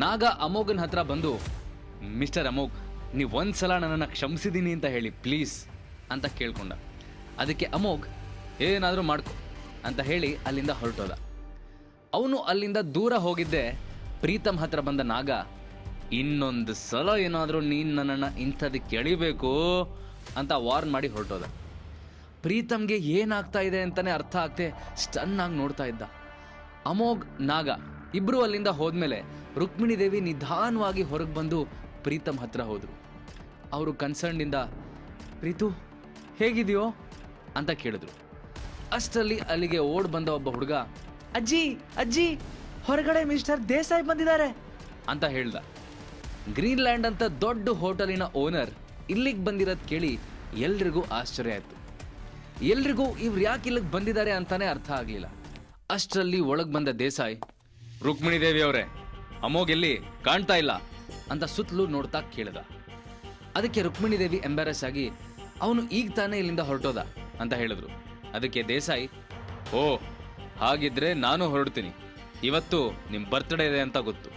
ನಾಗ ಅಮೋಘನ್ ಹತ್ರ ಬಂದು, ಮಿಸ್ಟರ್ ಅಮೋಘ್, ನೀವು ಒಂದ್ಸಲ ನನ್ನನ್ನು ಕ್ಷಮಿಸಿದ್ದೀನಿ ಅಂತ ಹೇಳಿ, ಪ್ಲೀಸ್, ಅಂತ ಕೇಳ್ಕೊಂಡ. ಅದಕ್ಕೆ ಅಮೋಘ್, ಏನಾದರೂ ಮಾಡ್ಕೊ, ಅಂತ ಹೇಳಿ ಅಲ್ಲಿಂದ ಹೊರಟೋದ. ಅವನು ಅಲ್ಲಿಂದ ದೂರ ಹೋಗಿದ್ದೆ ಪ್ರೀತಮ್ ಹತ್ರ ಬಂದ ನಾಗ, ಇನ್ನೊಂದು ಸಲ ಏನಾದರೂ ನೀನು ನನ್ನನ್ನು ಇಂಥದ್ದು ಎಳಿಬೇಕು ಅಂತ ವಾರ್ನ್ ಮಾಡಿ ಹೊರಟೋದ. ಪ್ರೀತಮ್ಗೆ ಏನಾಗ್ತಾ ಇದೆ ಅಂತಲೇ ಅರ್ಥ ಆಗ್ತೆ ಸ್ಟನ್ನಾಗಿ ನೋಡ್ತಾ ಇದ್ದ. ಅಮೋಘ್, ನಾಗ ಇಬ್ರು ಅಲ್ಲಿಂದ ಹೋದ್ಮೇಲೆ ರುಕ್ಮಿಣಿ ದೇವಿ ನಿಧಾನವಾಗಿ ಹೊರಗೆ ಬಂದು ಪ್ರೀತಮ್ ಹತ್ರ ಹೋದರು. ಅವರು ಕನ್ಸರ್ನಿಂದ ಪ್ರೀತು, ಹೇಗಿದೆಯೋ? ಅಂತ ಕೇಳಿದ್ರು. ಅಷ್ಟರಲ್ಲಿ ಅಲ್ಲಿಗೆ ಓಡ್ ಬಂದ ಒಬ್ಬ ಹುಡುಗ, ಅಜ್ಜಿ ಅಜ್ಜಿ, ಹೊರಗಡೆ ಮಿಸ್ಟರ್ ದೇಸಾಯಿ ಬಂದಿದ್ದಾರೆ ಅಂತ ಹೇಳ್ದ. ಗ್ರೀನ್ಲ್ಯಾಂಡ್ ಅಂತ ದೊಡ್ಡ ಹೋಟೆಲಿನ ಓನರ್ ಇಲ್ಲಿಗೆ ಬಂದಿರೋದ್ ಕೇಳಿ ಎಲ್ರಿಗೂ ಆಶ್ಚರ್ಯ ಆಯ್ತು. ಎಲ್ರಿಗೂ ಇವ್ರು ಯಾಕೆ ಇಲ್ಲಿಗೆ ಬಂದಿದ್ದಾರೆ ಅಂತಾನೆ ಅರ್ಥ ಆಗಲಿಲ್ಲ. ಅಷ್ಟರಲ್ಲಿ ಒಳಗೆ ಬಂದ ದೇಸಾಯಿ ರುಕ್ಮಿಣಿ ದೇವಿ ಅವರೇ, ಅಮೋಘ್ ಎಲ್ಲಿ ಕಾಣ್ತಾ ಇಲ್ಲ ಅಂತ ಸುತ್ತಲೂ ನೋಡ್ತಾ ಕೇಳಿದ. ಅದಕ್ಕೆ ರುಕ್ಮಿಣಿ ದೇವಿ ಎಂಬಾರಸ್ ಆಗಿ, ಅವನು ಈಗ ತಾನೇ ಇಲ್ಲಿಂದ ಹೊರಟೋದ? ಅಂತ ಹೇಳಿದ್ರು. ಅದಕ್ಕೆ ದೇಸಾಯಿ, ಓ, ಹಾಗಿದ್ರೆ ನಾನು ಹೊರಡ್ತೀನಿ. ಇವತ್ತು ನಿಮ್ಮ ಬರ್ತ್ಡೇ ಇದೆ ಅಂತ ಗೊತ್ತು.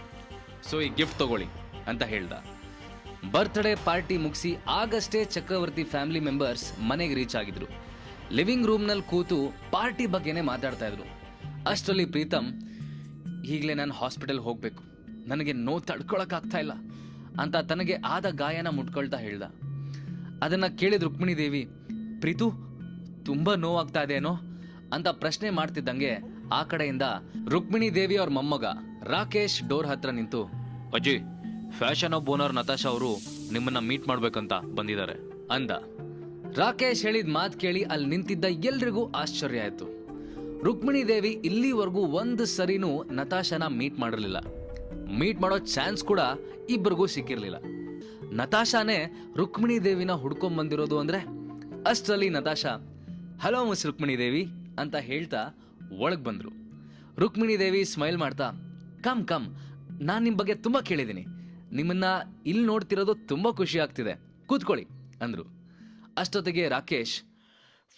ಸೊ ಈ ಗಿಫ್ಟ್ ತಗೊಳ್ಳಿ, ಅಂತ ಹೇಳ್ದ. ಬರ್ತ್ಡೇ ಪಾರ್ಟಿ ಮುಗಿಸಿ ಆಗಷ್ಟೇ ಚಕ್ರವರ್ತಿ ಫ್ಯಾಮಿಲಿ ಮೆಂಬರ್ಸ್ ಮನೆಗೆ ರೀಚ್ ಆಗಿದ್ರು. ಲಿವಿಂಗ್ ರೂಮ್ನಲ್ಲಿ ಕೂತು ಪಾರ್ಟಿ ಬಗ್ಗೆನೇ ಮಾತಾಡ್ತಾ ಇದ್ರು. ಅಷ್ಟರಲ್ಲಿ ಪ್ರೀತಮ್ ಈಗಲೇ ನಾನು ಹಾಸ್ಪಿಟಲ್ ಹೋಗಬೇಕು. ನನಗೆ ನೋವು ತಡ್ಕೊಳಕ್ಕಾಗ್ತಾ ಇಲ್ಲ ಅಂತ ತನಗೆ ಆದ ಗಾಯನ ಮುಟ್ಕೊಳ್ತಾ ಹೇಳ್ದ. ಅದನ್ನ ಕೇಳಿದ ರುಕ್ಮಿಣಿ ದೇವಿ, ಪ್ರೀತು, ತುಂಬಾ ನೋವಾಗ್ತಾ ಇದೆಯೇನೋ? ಅಂತ ಪ್ರಶ್ನೆ ಮಾಡ್ತಿದ್ದಂಗೆ ಆ ಕಡೆಯಿಂದ ರುಕ್ಮಿಣಿ ದೇವಿ ಅವ್ರ ಮೊಮ್ಮಗ ರಾಕೇಶ್ ಡೋರ್ ಹತ್ರ ನಿಂತು, ಅಜ್ಜಿ, ಫ್ಯಾಷನ್ ಆಫ್ ಓನರ್ ನತಾಶಾ ಅವರು ನಿಮ್ಮನ್ನ ಮೀಟ್ ಮಾಡ್ಬೇಕಂತ ಬಂದಿದ್ದಾರೆ. ಅಂದ. ರಾಕೇಶ್ ಹೇಳಿದ ಮಾತು ಕೇಳಿ ಅಲ್ಲಿ ನಿಂತಿದ್ದ ಎಲ್ರಿಗೂ ಆಶ್ಚರ್ಯ ಆಯ್ತು. ರುಕ್ಮಿಣಿ ದೇವಿ ಇಲ್ಲಿವರೆಗೂ ಒಂದು ಸರಿನೂ ನತಾಶನ ಮೀಟ್ ಮಾಡಿರಲಿಲ್ಲ. ಮೀಟ್ ಮಾಡೋ ಚಾನ್ಸ್ ಕೂಡ ಇಬ್ಬರಿಗೂ ಸಿಕ್ಕಿರಲಿಲ್ಲ. ನತಾಶಾನೇ ರುಕ್ಮಿಣಿ ದೇವಿನ ಹುಡ್ಕೊಂಡ್ ಬಂದಿರೋದು ಅಂದ್ರೆ ಅಷ್ಟರಲ್ಲಿ ನತಾಶಾ, ಹಲೋ ಮಿಸ್ ರುಕ್ಮಿಣಿ ದೇವಿ ಅಂತ ಹೇಳ್ತಾ ಒಳಗೆ ಬಂದ್ರು. ರುಕ್ಮಿಣಿ ದೇವಿ ಸ್ಮೈಲ್ ಮಾಡ್ತಾ, ಕಮ್ ಕಮ್, ನಾನು ನಿಮ್ಮ ಬಗ್ಗೆ ತುಂಬಾ ಕೇಳಿದ್ದೀನಿ. ನಿಮ್ಮನ್ನ ಇಲ್ಲಿ ನೋಡ್ತಿರೋದು ತುಂಬಾ ಖುಷಿ ಆಗ್ತಿದೆ. ಕೂತ್ಕೊಳ್ಳಿ ಅಂದ್ರು. ಅಷ್ಟೊತ್ತಿಗೆ ರಾಕೇಶ್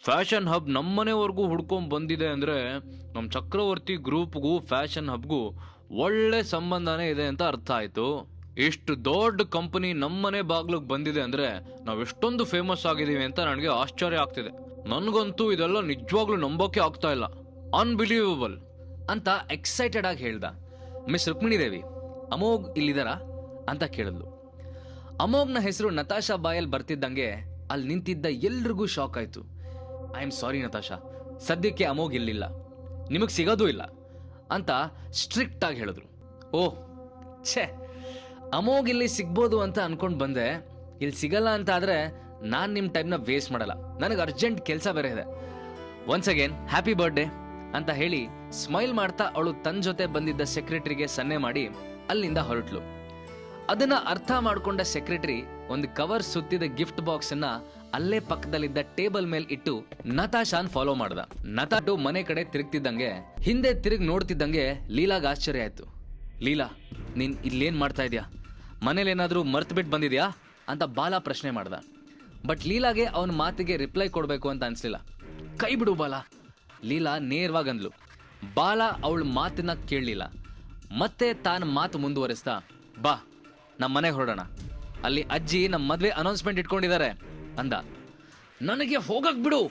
ಫ್ಯಾಷನ್ ಹಬ್ ನಮ್ಮನೆವರೆಗೂ ಹುಡ್ಕೊಂಡ್ ಬಂದಿದೆ ಅಂದ್ರೆ ನಮ್ಮ ಚಕ್ರವರ್ತಿ ಗ್ರೂಪ್ಗೂ ಫ್ಯಾಷನ್ ಹಬ್ಗೂ ಒಳ್ಳೆ ಸಂಬಂಧನೇ ಇದೆ ಅಂತ ಅರ್ಥ ಆಯ್ತು. ಇಷ್ಟು ದೊಡ್ಡ ಕಂಪನಿ ನಮ್ಮನೆ ಬಾಗ್ಲಿಗೆ ಬಂದಿದೆ ಅಂದ್ರೆ ನಾವು ಎಷ್ಟೊಂದು ಫೇಮಸ್ ಆಗಿದ್ದೀವಿ ಅಂತ ನನಗೆ ಆಶ್ಚರ್ಯ ಆಗ್ತಿದೆ. ನನಗಂತೂ ಇದೆಲ್ಲ ನಿಜವಾಗ್ಲೂ ನಂಬೋಕೆ ಆಗ್ತಾ ಇಲ್ಲ. ಅನ್ಬಿಲೀವಬಲ್ ಅಂತ ಎಕ್ಸೈಟೆಡ್ ಆಗಿ ಹೇಳ್ದ. ಮಿಸ್ ರುಕ್ಮಿಣಿ ದೇವಿ ಅಮೋಘ್ ಇಲ್ಲಿದಾರಾ? ಅಂತ ಕೇಳಿದ್ಲು. ಅಮೋಘ್ನ ಹೆಸರು ನತಾಶಾ ಬಾಯಲ್ಲಿ ಬರ್ತಿದ್ದಂಗೆ ಅಲ್ಲಿ ನಿಂತಿದ್ದ ಎಲ್ರಿಗೂ ಶಾಕ್ ಆಯ್ತು. ಐ ಆಮ್ ಸಾರಿ ನತಾಶಾ ಸದ್ಯಕ್ಕೆ ಅಮೋಗ್ ಇಲ್ಲಿಲ್ಲ ನಿಮಗೆ ಸಿಗೋದೂ ಇಲ್ಲ ಅಂತ ಸ್ಟ್ರಿಕ್ಟ್ ಆಗಿ ಹೇಳಿದ್ರು. ಓಹ್ ಛೇ. ಅಮೋಗ್ ಇಲ್ಲಿ ಸಿಗ್ಬೋದು ಅಂತ ಅನ್ಕೊಂಡ್ ಬಂದೆ. ಇಲ್ಲಿ ಸಿಗಲ್ಲ ಅಂತ ಆದ್ರೆ ನಾನು ನಿಮ್ಮ ಟೈಮ್ನ ವೇಸ್ಟ್ ಮಾಡಲ್ಲ. ನನಗೆ ಅರ್ಜೆಂಟ್ ಕೆಲಸ ಬೇರೆ ಇದೆ. ಒನ್ಸ್ ಅಗೇನ್ ಹ್ಯಾಪಿ ಬರ್ಡೇ ಅಂತ ಹೇಳಿ ಸ್ಮೈಲ್ ಮಾಡ್ತಾ ಅವಳು ತನ್ನ ಜೊತೆ ಬಂದಿದ್ದ ಸೆಕ್ರೆಟರಿಗೆ ಸನ್ನೆ ಮಾಡಿ ಅಲ್ಲಿಂದ ಹೊರಟ್ಲು. ಅದನ್ನ ಅರ್ಥ ಮಾಡ್ಕೊಂಡ ಸೆಕ್ರೆಟರಿ ಒಂದು ಕವರ್ ಸುತ್ತಿದ ಗಿಫ್ಟ್ ಬಾಕ್ಸ್ ಅನ್ನ ಅಲ್ಲೇ ಪಕ್ಕದಲ್ಲಿದ್ದ ಟೇಬಲ್ ಮೇಲೆ ಇಟ್ಟು ನತಾಶಾನ್ ಫಾಲೋ ಮಾಡ್ದ. ನತಾಟು ಮನೆ ಕಡೆ ತಿರುಗ್ತಿದ್ದಂಗೆ, ಹಿಂದೆ ತಿರುಗಿ ನೋಡ್ತಿದ್ದಂಗೆ ಲೀಲಾಗ ಆಶ್ಚರ್ಯ ಆಯ್ತು. ಲೀಲಾ, ನೀನ್ ಇಲ್ಲೇನ್ ಮಾಡ್ತಾ ಇದೀಯಾ? ಮನೇಲಿ ಏನಾದ್ರೂ ಮರ್ತ್ ಬಿಟ್ಟು ಬಂದಿದ್ಯಾ? ಅಂತ ಬಾಲ ಪ್ರಶ್ನೆ ಮಾಡ್ದ. ಬಟ್ ಲೀಲಾಗೆ ಅವನ ಮಾತಿಗೆ ರಿಪ್ಲೈ ಕೊಡ್ಬೇಕು ಅಂತ ಅನ್ಸ್ಲಿಲ್ಲ. ಕೈ ಬಿಡು ಬಾಲ, ಲೀಲಾ ನೇರವಾಗಿ ಅಂದ್ಲು ಬಾಲ ಅವಳ ಮಾತನ್ನ ಕೇಳಲಿಲ್ಲ. ಮತ್ತೆ ತಾನು ಮಾತು ಮುಂದುವರಿಸ್ತಾ ಬಾ ನಮ್ಮ ಮನೆಗೆ ಹೊರಡೋಣ. ಅಲ್ಲಿ ಅಜ್ಜಿ ನಮ್ಮ ಮದುವೆ ಅನೌನ್ಸ್ಮೆಂಟ್ ಇಟ್ಕೊಂಡಿದ್ದಾರೆ ಅಂದ. ನನಗೆ ಹೋಗಕ್ ಬಿಡು.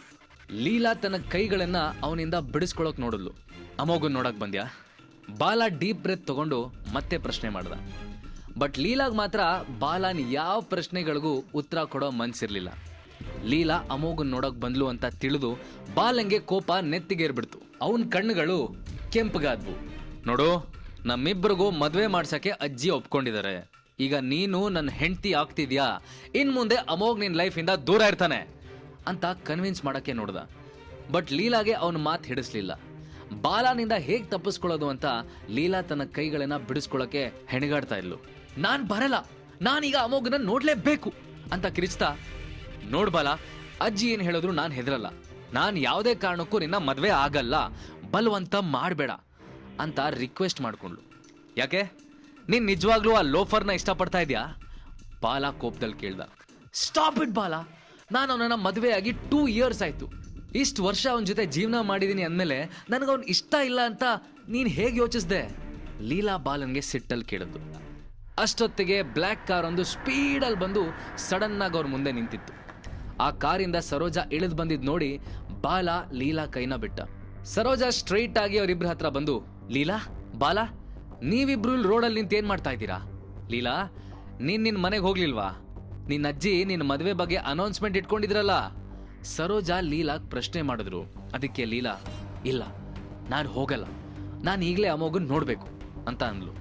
ಲೀಲಾ ತನ್ನ ಕೈಗಳನ್ನ ಅವನಿಂದ ಬಿಡಿಸ್ಕೊಳಕ್ ನೋಡಿದ್ಲು. ಅಮೋಗನ್ ನೋಡಕ್ ಬಂದ್ಯಾ? ಬಾಲ ಡೀಪ್ ಬ್ರೆತ್ ತಗೊಂಡು ಮತ್ತೆ ಪ್ರಶ್ನೆ ಮಾಡ್ದ. ಬಟ್ ಲೀಲಾಗ್ ಮಾತ್ರ ಬಾಲನ್ ಯಾವ ಪ್ರಶ್ನೆಗಳಿಗೂ ಉತ್ತರ ಕೊಡೋ ಮನ್ಸಿರ್ಲಿಲ್ಲ. ಲೀಲಾ ಅಮೋಗನ್ ನೋಡಕ್ ಬಂದ್ಲು ಅಂತ ತಿಳಿದು ಬಾಲಂಗೆ ಕೋಪ ನೆತ್ತಿಗೇರ್ಬಿಡ್ತು. ಅವನ ಕಣ್ಣುಗಳು ಕೆಂಪಗಾದ್ವು. ನೋಡು ನಮ್ಮಿಬ್ಬರಿಗೂ ಮದುವೆ ಮಾಡ್ಸಕ್ಕೆ ಅಜ್ಜಿ ಒಪ್ಕೊಂಡಿದ್ದಾರೆ ಈಗ ನೀನು ನನ್ನ ಹೆಂಡತಿ ಆಗ್ತಿದ್ಯಾ? ಇನ್ ಮುಂದೆ ಅಮೋಘ್ ನಿನ್ ಲೈಫಿಂದ ದೂರ ಇರ್ತಾನೆ ಅಂತ ಕನ್ವಿನ್ಸ್ ಮಾಡಕ್ಕೆ ನೋಡ್ದ. ಬಟ್ ಲೀಲಾಗೆ ಅವನ ಮಾತು ಹಿಡಿಸ್ಲಿಲ್ಲ. ಬಾಲಾನಿಂದ ಹೇಗ್ ತಪ್ಪಿಸ್ಕೊಳ್ಳೋದು ಅಂತ ಲೀಲಾ ತನ್ನ ಕೈಗಳನ್ನ ಬಿಡಿಸ್ಕೊಳ್ಳಕ್ಕೆ ಹೆಣಗಾಡ್ತಾ ಇದ್ಲು. ನಾನ್ ಬರಲ್ಲ. ನಾನೀಗ ಅಮೋಘನ ನೋಡ್ಲೇಬೇಕು ಅಂತ ಕಿರಿಚ್ತಾ, ನೋಡ್ ಬಾಲ, ಅಜ್ಜಿ ಏನ್ ಹೇಳಿದ್ರು ನಾನ್ ಹೆದರಲ್ಲ. ನಾನ್ ಯಾವುದೇ ಕಾರಣಕ್ಕೂ ನಿನ್ನ ಮದ್ವೆ ಆಗಲ್ಲ. ಬಲವಂತ ಮಾಡಬೇಡ ಅಂತ ರಿಕ್ವೆಸ್ಟ್ ಮಾಡ್ಕೊಂಡ್ಲು ಯಾಕೆ? ನೀನ್ ನಿಜವಾಗ್ಲೂ ಆ ಲೋಫರ್ನ ಇಷ್ಟಪಡ್ತಾ ಇದ್ಯಾ? ಬಾಲ ಕೋಪದಲ್ಲಿ ಕೇಳ್ದ. ಸ್ಟಾಪ್ ಇಟ್ ಬಾಲ. ನಾನು ಅವನನ್ನ ಮದುವೆಯಾಗಿ ಟೂ ಇಯರ್ಸ್ ಆಯ್ತು. ಇಷ್ಟು ವರ್ಷ ಅವನ ಜೊತೆ ಜೀವನ ಮಾಡಿದೀನಿ ಅಂದಮೇಲೆ ನನಗೆ ಅವ್ನು ಇಷ್ಟ ಇಲ್ಲ ಅಂತ ನೀನು ಹೇಗೆ ಯೋಚಿಸ್ದೆ? ಲೀಲಾ ಬಾಲನ್ಗೆ ಸಿಟ್ಟಲ್ಲಿ ಕೇಳಿದ್ರು ಅಷ್ಟೊತ್ತಿಗೆ ಬ್ಲ್ಯಾಕ್ ಕಾರ್ ಒಂದು ಸ್ಪೀಡಲ್ಲಿ ಬಂದು ಸಡನ್ ಆಗಿ ಅವ್ರ ಮುಂದೆ ನಿಂತಿತ್ತು. ಆ ಕಾರಿಂದ ಸರೋಜಾ ಇಳಿದು ಬಂದಿದ್ ನೋಡಿ ಬಾಲ ಲೀಲಾ ಕೈನ ಬಿಟ್ಟ. ಸರೋಜಾ ಸ್ಟ್ರೈಟ್ ಆಗಿ ಅವರಿಬ್ರ ಹತ್ರ ಬಂದು, ಲೀಲಾ, ಬಾಲ ನೀವಿಬ್ರು ರೋಡಲ್ಲಿ ನಿಂತು ಏನ್ ಮಾಡ್ತಾ ಇದ್ದೀರಾ? ಲೀಲಾ, ನೀನ್ ನಿನ್ನ ಮನೆಗೆ ಹೋಗ್ಲಿಲ್ವಾ? ನಿನ್ನ ಅಜ್ಜಿ ನಿನ್ನ ಮದುವೆ ಬಗ್ಗೆ ಅನೌನ್ಸ್ಮೆಂಟ್ ಇಟ್ಕೊಂಡಿದ್ರಲ್ಲ? ಸರೋಜಾ ಲೀಲಾಗ್ ಪ್ರಶ್ನೆ ಮಾಡಿದ್ರು. ಅದಕ್ಕೆ ಲೀಲಾ, ಇಲ್ಲ, ನಾನು ಹೋಗಲ್ಲ. ನಾನು ಈಗಲೇ ಅಮೋಗನ್ ನೋಡಬೇಕು ಅಂತ ಅಂದ್ಲು.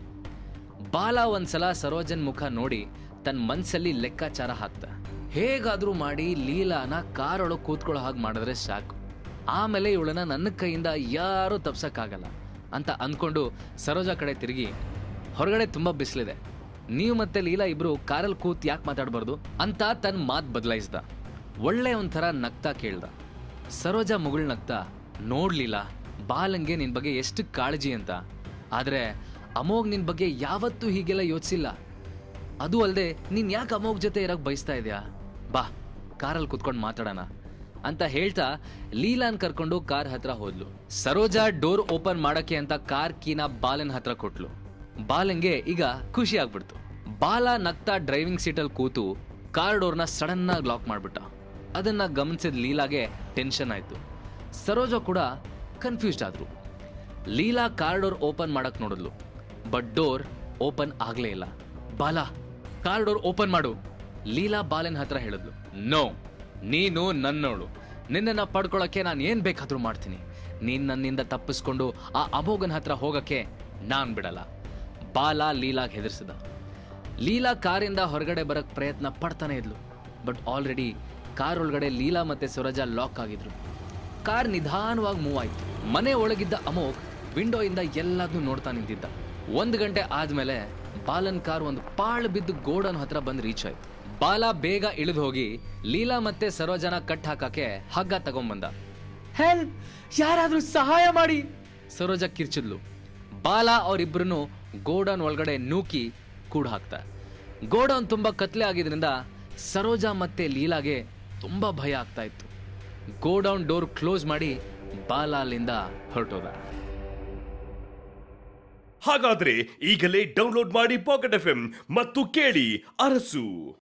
ಬಾಲ ಒಂದ್ಸಲ ಸರೋಜನ್ ಮುಖ ನೋಡಿ ತನ್ನ ಮನಸ್ಸಲ್ಲಿ ಲೆಕ್ಕಾಚಾರ ಹಾಕ್ತ, ಹೇಗಾದರೂ ಮಾಡಿ ಲೀಲಾನ ಕಾರೊಳಗೆ ಕೂತ್ಕೊಳ್ಳೋ ಹಾಗೆ ಮಾಡಿದ್ರೆ ಸಾಕು. ಆಮೇಲೆ ಇವಳನ್ನ ನನ್ನ ಕೈಯಿಂದ ಯಾರೂ ತಪ್ಸಕ್ಕಾಗಲ್ಲ. ಅಂತ ಅಂದ್ಕೊಂಡು ಸರೋಜಾ ಕಡೆ ತಿರುಗಿ, ಹೊರಗಡೆ ತುಂಬ ಬಿಸಿಲಿದೆ. ನೀವು ಮತ್ತೆ ಲೀಲಾ ಇಬ್ರು ಕಾರಲ್ಲಿ ಕೂತ್ ಯಾಕೆ ಮಾತಾಡಬಾರ್ದು? ಅಂತ ತನ್ನ ಮಾತು ಬದಲಾಯಿಸ್ದ. ಒಳ್ಳೆ ಒಂಥರ ನಗ್ತಾ ಕೇಳ್ದ. ಸರೋಜಾ ಮುಗುಳ್ ನಗ್ತಾ ನೋಡ್ಲಿಲ್ಲ ಬಾಲಂಗೆ ನಿನ್ ಬಗ್ಗೆ ಎಷ್ಟು ಕಾಳಜಿ ಅಂತ. ಆದ್ರೆ ಅಮೋಗ್ ನಿನ್ ಬಗ್ಗೆ ಯಾವತ್ತೂ ಹೀಗೆಲ್ಲ ಯೋಚಿಸಿಲ್ಲ. ಅದು ಅಲ್ಲದೆ ನೀನ್ ಯಾಕೆ ಅಮೋಗ್ ಜೊತೆ ಇರಕ್ ಬಯಸ್ತಾ ಇದೆಯಾ? ಬಾ ಕಾರಲ್ಲಿ ಕುತ್ಕೊಂಡು ಮಾತಾಡೋಣ. ಅಂತ ಹೇಳ್ತಾ ಲೀಲಾನ್ ಕರ್ಕೊಂಡು ಕಾರ್ ಹತ್ರ ಹೋದ್ಲು. ಸರೋಜಾ ಡೋರ್ ಓಪನ್ ಮಾಡಕ್ಕೆ ಅಂತ ಕಾರ್ ಕೀನ ಬಾಲನ್ ಹತ್ರ ಕೊಟ್ಲು. ಬಾಲನ್ಗೆ ಈಗ ಖುಷಿ ಆಗ್ಬಿಡ್ತು. ಬಾಲ ನಗ್ತಾ ಡ್ರೈವಿಂಗ್ ಸೀಟಲ್ಲಿ ಕೂತು ಕಾರ್ ಡೋರ್ನ ಸಡನ್ ಆಗಿ ಲಾಕ್ ಮಾಡ್ಬಿಟ್ಟ. ಅದನ್ನ ಗಮನಿಸಿದ ಲೀಲಾಗೆ ಟೆನ್ಷನ್ ಆಯ್ತು. ಸರೋಜಾ ಕೂಡ ಕನ್ಫ್ಯೂಸ್ಡ್ ಆದ್ರು ಲೀಲಾ ಕಾರ್ ಡೋರ್ ಓಪನ್ ಮಾಡಕ್ ನೋಡಿದ್ಲು. ಬಟ್ ಡೋರ್ ಓಪನ್ ಆಗ್ಲೇ ಇಲ್ಲ. ಬಾಲ, ಕಾರ್ ಡೋರ್ ಓಪನ್ ಮಾಡು. ಲೀಲಾ ಬಾಲನ್ ಹತ್ರ ಹೇಳಿದ್ಲು. ನೋ. ನೀನು ನನ್ನೋಳು. ನಿನ್ನನ್ನು ಪಡ್ಕೊಳ್ಳೋಕ್ಕೆ ನಾನು ಏನು ಬೇಕಾದರೂ ಮಾಡ್ತೀನಿ. ನೀನು ನನ್ನಿಂದ ತಪ್ಪಿಸ್ಕೊಂಡು ಆ ಅಮೋಘನ ಹತ್ರ ಹೋಗೋಕ್ಕೆ ನಾನು ಬಿಡಲ್ಲ. ಬಾಲ ಲೀಲಾಗೆ ಹೆದರ್ಸಿದ. ಲೀಲಾ ಕಾರಿಂದ ಹೊರಗಡೆ ಬರೋಕ್ಕೆ ಪ್ರಯತ್ನ ಪಡ್ತಾನೆ ಇದ್ಲು. ಬಟ್ ಆಲ್ರೆಡಿ ಕಾರ್ ಒಳಗಡೆ ಲೀಲಾ ಮತ್ತೆ ಸುರಜಾ ಲಾಕ್ ಆಗಿದ್ರು. ಕಾರ್ ನಿಧಾನವಾಗಿ ಮೂವ್ ಆಯಿತು. ಮನೆ ಒಳಗಿದ್ದ ಅಮೋಘ್ ವಿಂಡೋಯಿಂದ ಎಲ್ಲದನ್ನೂ ನೋಡ್ತಾ ನಿಂತಿದ್ದ. ಒಂದು ಗಂಟೆ ಆದಮೇಲೆ ಬಾಲನ್ ಕಾರ್ ಒಂದು ಪಾಳು ಬಿದ್ದು ಗೋಡನ್ ಹತ್ರ ಬಂದು ರೀಚ್ ಆಯ್ತು. ಬಾಲ ಬೇಗ ಇಳಿದು ಹೋಗಿ ಲೀಲಾ ಮತ್ತೆ ಸರೋಜನ ಕಟ್ ಹಾಕಕ್ಕೆ ಹಗ್ಗ ತಗೊಂಬಂದ. ಹೆಲ್ಪ್ ಯಾರಾದ್ರೂ ಸಹಾಯ ಮಾಡಿ. ಸರೋಜ ಕಿರ್ಚಿದ್ಲು. ಬಾಲ ಅವರಿಬ್ಬರನ್ನು ಗೋಡೌನ್ ಒಳಗಡೆ ನೂಕಿ ಕೂಡ ಹಾಕ್ತ. ಗೋಡೌನ್ ತುಂಬಾ ಕತ್ಲೆ ಆಗಿದ್ರಿಂದ ಸರೋಜ ಮತ್ತೆ ಲೀಲಾಗೆ ತುಂಬಾ ಭಯ ಆಗ್ತಾ ಇತ್ತು. ಗೋಡೌನ್ ಡೋರ್ ಕ್ಲೋಸ್ ಮಾಡಿ ಬಾಲ ಅಲ್ಲಿಂದ ಹೊರಟೋದ. ಹಾಗಾದ್ರೆ ಈಗಲೇ ಡೌನ್ಲೋಡ್ ಮಾಡಿ ಪಾಕೆಟ್ ಎಫ್ ಮತ್ತು ಕೇಳಿ ಅರಸು.